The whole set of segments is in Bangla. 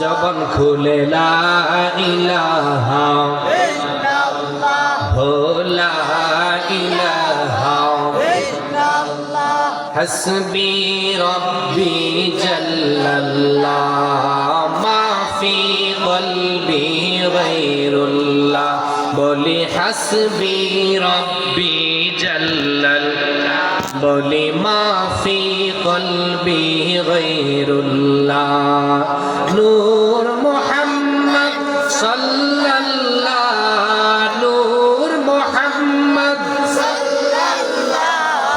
জবন খুলে লা ইলাহা হো লা ইলাহা। হাসবি রব্বি জাল্লাল্লাহ মা ফি কলবি গায়রুল্লাহ। বলি হাসবি রব্বি জাল্লাল্লাহ বলি মা ফি কলবি গায়রুল্লাহ। নূর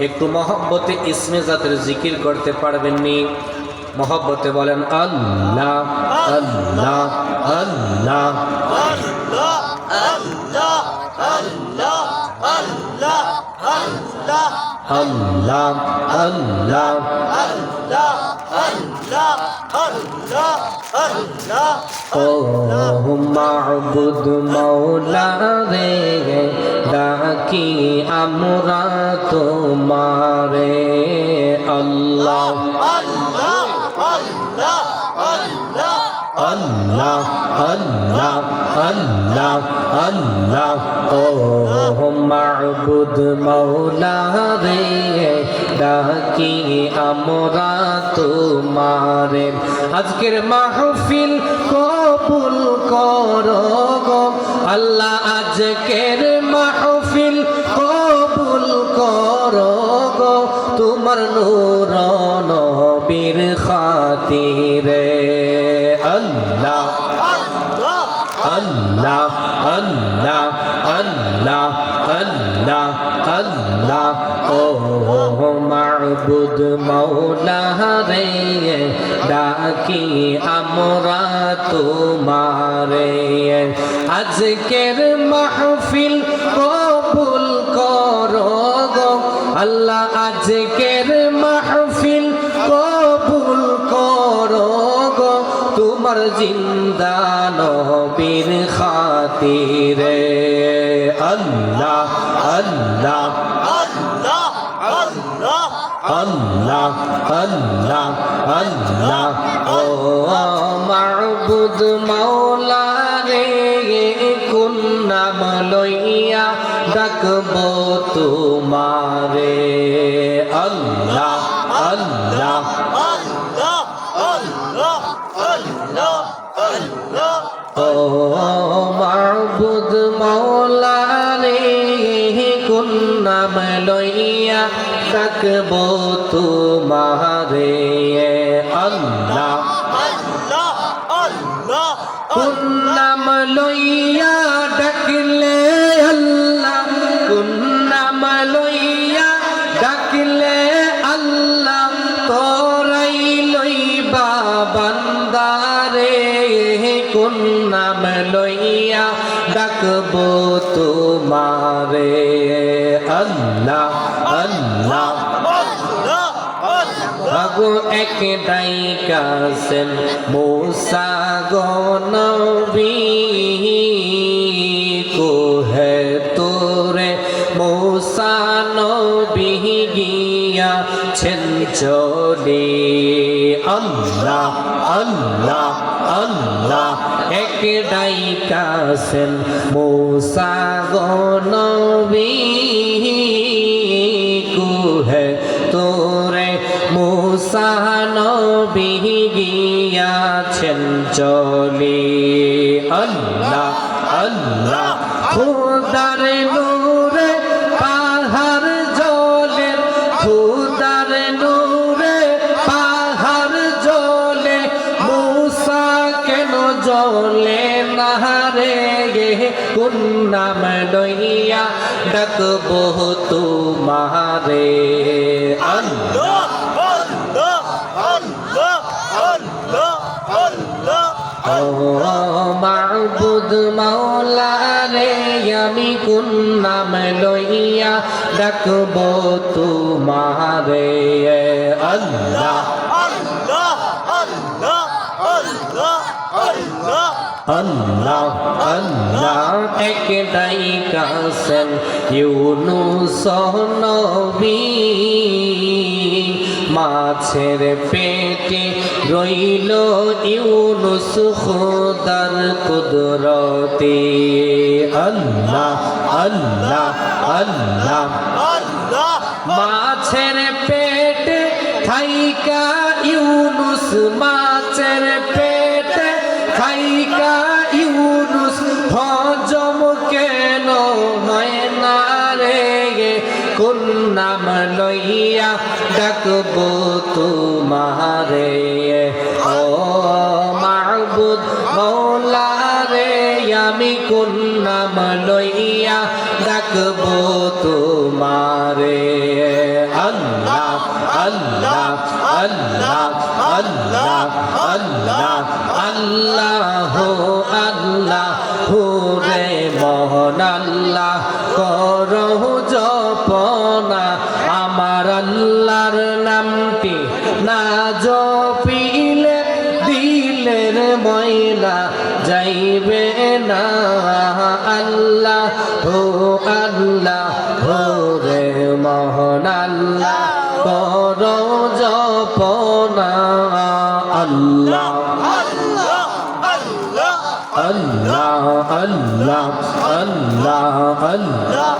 একটু মহব্বতে ইসমে জাতের জিকির করতে পারবেননি। মহব্বতে বলেন, আল্লাহ আল্লাহ আল্লাহ। আল্লাহ আল্লাহ ও মাহবুদ মৌলা রে ডাকি আমরা তোমারে আল্লাহ আল্লাহ আল্লাহ আল্লাহ আল্লাহ। ও মাহবুদ মৌলা রে ডাকি আমরা তোমারে। আজকের মাহফিল কবুল করো আল্লাহ, আজকের মাহফিল কবুল করো তোমার নূর আল্লাহ আল্লাহ ও মাবুদ মৌলা রে ডাকি আমরা তোমারে আজকের মাহফিল কবুল করো গো আল্লাহ আজকের মাহফিল কবুল করো গো তোমার জিন্দা নবীর খাতিরে আল্লাহ আল্লাহ আল্লাহ আল্লাহ আল্লাহ ও মাবুদ মাওলা রে কোন নাম লইয়া ডাকব তোমারে। আল্লাহ আল্লাহ। ও ডাকব তোমারে আল্লাহ। কোন নাম লইয়া ডাকলে ডাকব তোমারে। আল্লাহ আল্লাহ। আগো এক ডাইকাছেন মূসা গো নবী। কোহে তোরে মূসা নবী চলে আল্লাহ আল্লাহ আল্লাহ। এক ডাইকাছেন মৌসা গো নবী কুহে তোরে মৌসা নবী গিয়াছেন চলে। আল্লাহ আল্লাহ খুদার জলে নাহারে গে, কোন নাম লইয়া ডাকবো তোমারে? আল্লাহ ও মাবুদ মাওলা রে আমি কোন নাম লইয়া ডাকব তোমারে? আল্লাহ আল্লাহ আল্লাহ আল্লাহ একটাই কাসেন ইউনুস নবী মাছের পেটে রইল ইউনুস খুদার কুদরতে আল্লাহ আল্লাহ আল্লাহ আল্লাহ মাছের পেট খাইকা ইউনুস মাছের কোন নাম লইয়া ডাকব তোমারে। ও মাহবুদ মৌলা রে আমি কোন নাম লইয়া ডাকব তোমারে। আল্লাহ আল্লাহ আল্লাহ আল্লাহ আল্লাহ আল্লাহ আল্লাহ রে মোহন আল্লাহ জপিলে দিলের ময়লা যাইবে না। আল্লাহ হো আল্লাহ হো রে মোহন আল্লাহ কর জপনা। আল্লাহ আল্লাহ আল্লাহ আল্লাহ আল্লাহ আল্লাহ।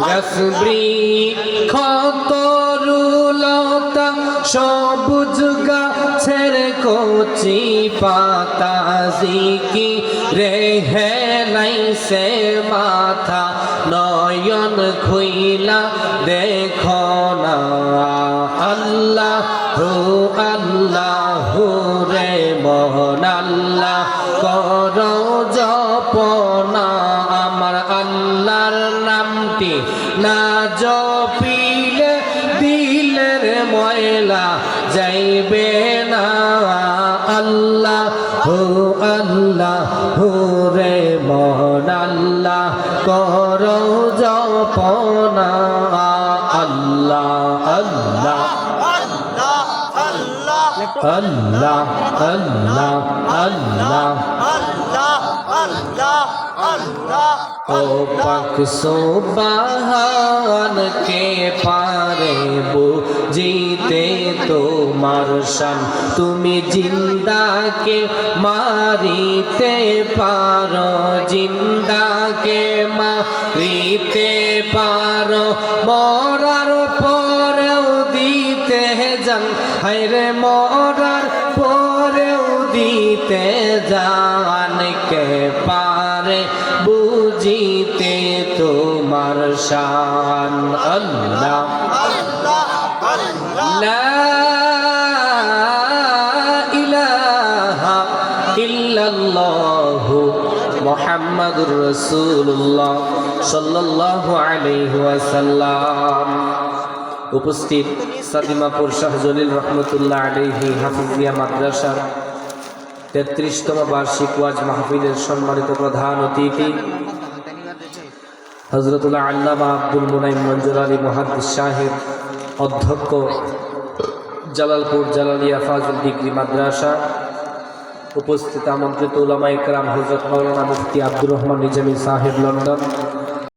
রসবৃ খতরুলতা সবুজ গাছের কচি পাতা, জিকি রে হে নাই সে মাথা, নয়ন খুইলা দেখো না। আল্লাহ নামটি না জপিলে দিলের ময়লা, যাইবে না আল্লাহ হো আল্লাহ হো রে মন আল্লাহ। কর জপনা আল্লাহ আল্লাহ। আল্লাহ আল্লাহ আল্লাহ। আল্লাহ আল্লাহ আল্লাহ। ও পাক সোবাহান কে পারে বুঝিতে তোমার শান। তুমি জিন্দাকে মারিতে পারো, জিন্দাকে মারিতে পারো। মরার পরেও দিতে যান হাইরে মরার পরেও দিতে জান শান আল্লাহ। লা ইলাহা ইল্লাল্লাহু মুহাম্মাদুর রাসূলুল্লাহ সাল্লাল্লাহু আলাইহি ওয়াসাল্লাম। উপস্থিত সাদিমাপুর শাহ জলিল রহমতুল্লাহ আলাইহি হাফিজিয়া মাদ্রাসার তেত্রিশতম বার্ষিক ওয়াজ মাহফিলের সম্মানিত প্রধান অতিথি হজরতুল্লাহ আল্লামা আব্দুল মুনাইম মঞ্জুর আলী মহাদিস সাহেব, অধ্যক্ষ, জালালপুর জালালিয়া ফাজুল ডিগ্রি মাদ্রাসা, উপস্থিত আমন্ত্রিত উলামা ইকরাম হজরত মৌলানা মুফতি আব্দুর রহমান নিজামী সাহেব, লন্ডন।